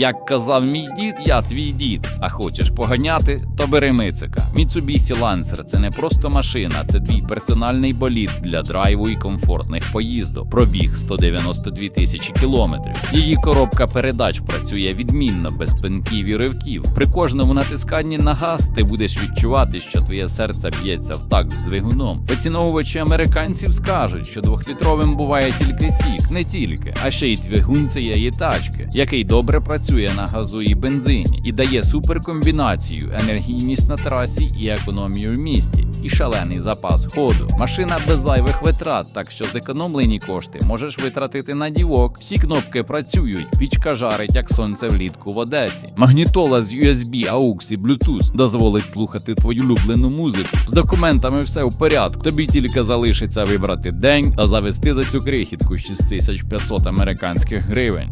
Як казав мій дід, я твій дід. А хочеш поганяти, то бери мицика. Mitsubishi Lancer – це не просто машина, це твій персональний болід для драйву і комфортних поїздок. Пробіг 192 тисячі кілометрів. Її коробка передач працює відмінно, без пинків і ривків. При кожному натисканні на газ ти будеш відчувати, що твоє серце б'ється в такт з двигуном. Поціновувачі американців скажуть, що двохлітровим буває тільки сік, не тільки, а ще й двигун цієї тачки, який добре працює на газу і бензині, і дає суперкомбінацію, енергійність на трасі і економію в місті, і шалений запас ходу. Машина без зайвих витрат, так що зекономлені кошти можеш витратити на дівок. Всі кнопки працюють, пічка жарить, як сонце влітку в Одесі. Магнітола з USB, AUX і Bluetooth дозволить слухати твою улюблену музику. З документами все в порядку. Тобі тільки залишиться вибрати день та завести за цю крихітку 6500 американських гривень.